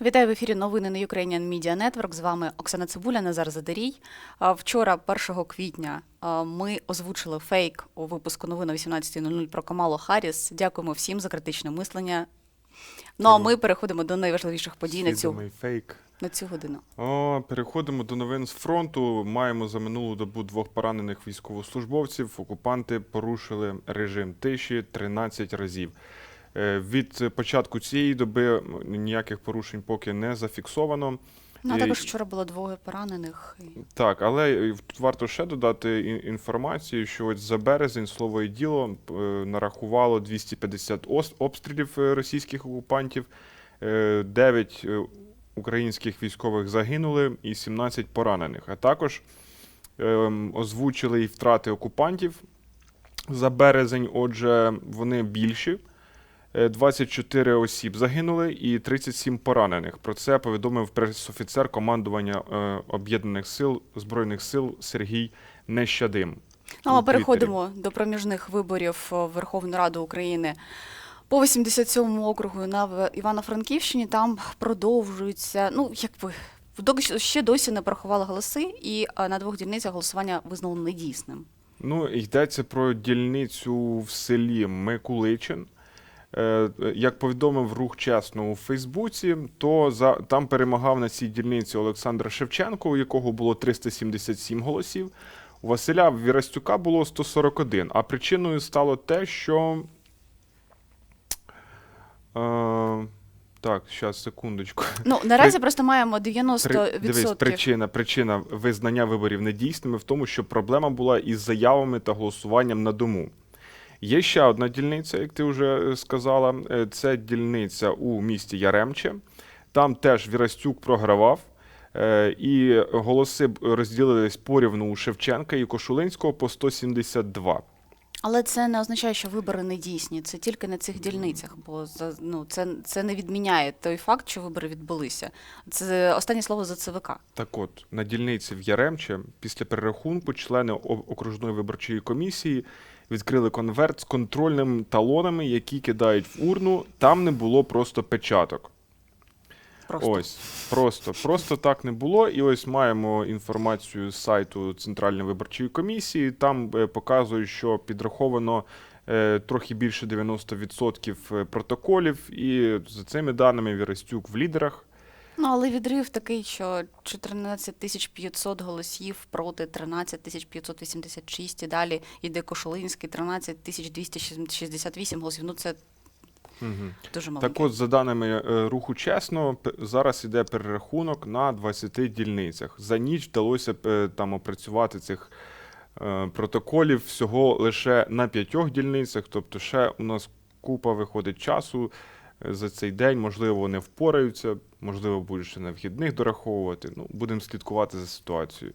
Вітаю в ефірі новини на Ukrainian Media Network. З вами Оксана Цибуля, Назар Задарій. Вчора, 1 квітня, ми озвучили фейк у випуску новин о 18.00 про Камалу Харріс. Дякуємо всім за критичне мислення. Ну а ми переходимо до найважливіших подій на цю, фейк. на цю годину. О, переходимо до новин з фронту. Маємо за минулу добу двох поранених військовослужбовців. Окупанти порушили режим тиші 13 разів. Е, Від початку цієї доби ніяких порушень поки не зафіксовано. Ну, а також вчора було двоє поранених. Так, але е, тут варто ще додати інформацію, що ось за березень слово і діло е, нарахувало 250 ос- обстрілів е, російських окупантів, 9 українських військових загинули і 17 поранених. А також ем, озвучили і втрати окупантів за березень. Отже, вони більші. Е, 24 осіб загинули і 37 поранених. Про це повідомив пресофіцер командування е, Об'єднаних сил Збройних сил Сергій Нещадим. Ну, а переходимо до проміжних виборів о, в Верховну Раду України. По 87-му округу на Івано-Франківщині там продовжується, ну, якби, ще досі не порахували голоси, і на двох дільницях голосування визнало недійсним. Ну, йдеться про дільницю в селі Микуличин. Е, Як повідомив рух чесно у Фейсбуці, то за там перемагав на цій дільниці Олександр Шевченко, у якого було 377 голосів. У Василя Вірастюка було 141. А причиною стало те, що. Е, так, зараз, секундочку. Ну, наразі При- просто маємо При, 90%. дивись, причина, причина визнання виборів недійсними в тому, що проблема була із заявами та голосуванням на дому. Є ще одна дільниця, як ти вже е, сказала. е, Це дільниця у місті Яремче. Там теж Вірастюк програвав. е, І голоси розділились порівну у Шевченка і Кошулинського по 172. Але це не означає, що вибори недійсні. Це тільки на цих дільницях, бо за- ну, це, це не відміняє той факт, що вибори відбулися. Це останнє слово за ЦВК. Так от, на дільниці в Яремче після перерахунку члени окружної виборчої комісії відкрили конверт з контрольними талонами, які кидають в урну. Там не було просто печаток. Просто. Ось, просто, просто так не було. І ось маємо інформацію з сайту Центральної виборчої комісії. Там е, показують, що підраховано е, трохи більше 90% протоколів. І за цими даними Вірастюк в лідерах. Ну, але відрив такий, що 14 тисяч 500 голосів проти 13 тисяч 586, і далі йде Кошулинський, 13 тисяч 268 голосів. Ну, це Угу. дуже маленько. Так от, за даними е, руху чесно, зараз іде перерахунок на 20 дільницях. За ніч вдалося е, там опрацювати цих е, протоколів всього лише на п'ятьох дільницях. Тобто, ще у нас купа виходить часу за цей день. Можливо, вони впораються, можливо, будуть ще на вхідних дораховувати. Ну, будемо слідкувати за ситуацією.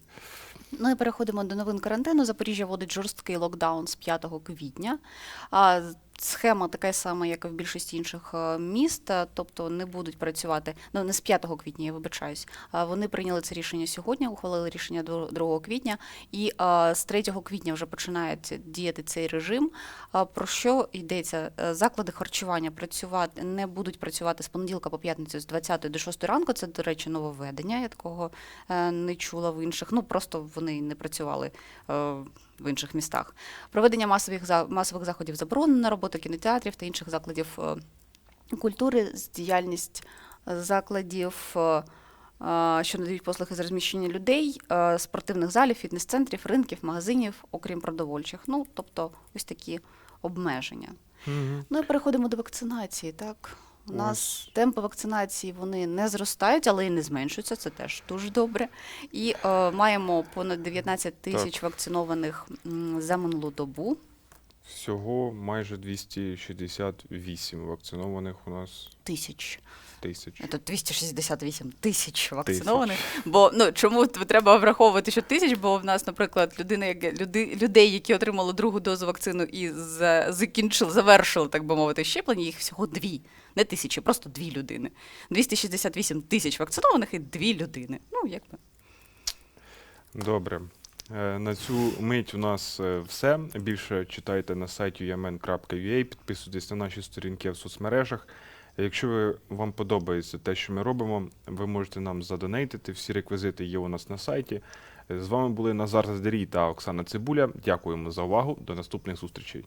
Ну і переходимо до новин карантину. Запоріжжя вводить жорсткий локдаун з 5 квітня. Схема така сама, як і в більшості інших е, міст, е, тобто не будуть працювати. Ну не з 5 квітня, я вибачаюсь. Вони прийняли це рішення сьогодні, ухвалили рішення до 2 квітня, і е, з 3 квітня вже починає діяти цей режим. Про що йдеться? Е, Заклади харчування працювати не будуть працювати з понеділка по п'ятницю з 20 до 6 ранку. Це, до речі, нововведення. Я такого е, не чула в інших. Ну просто вони не працювали е, в інших містах. Проведення масових масових заходів заборонено, робота кінотеатрів та інших закладів е, культури, діяльність е, закладів. е, Що надають послуги з розміщення людей, спортивних залів, фітнес-центрів, ринків, магазинів, окрім продовольчих. Ну, тобто, ось такі обмеження. Ну і переходимо до вакцинації. Так, у нас темпи вакцинації вони не зростають, але і не зменшуються. Це теж дуже добре. І е, маємо понад 19 тисяч вакцинованих м, за минулу добу. Всього майже 268 вакцинованих у нас Тисяч. тисяч. Це 268 тисяч вакцинованих. Бо ну чому треба враховувати, що тисяч? Бо в нас, наприклад, людина, як люди, людей, які отримали другу дозу вакцину і за, закінчили, завершили, так би мовити, щеплення, їх всього дві. Не тисячі, просто дві людини. 268 тисяч вакцинованих і дві людини. Ну, якби. Добре. Е, На цю мить у нас е, все. Більше читайте на сайті yamen.ua, підписуйтесь на наші сторінки в соцмережах. Якщо ви, вам подобається те, що ми робимо, ви можете нам задонейтити. Всі реквізити є у нас на сайті. З вами були Назар Заздерій та Оксана Цибуля. Дякуємо за увагу. До наступних зустрічей.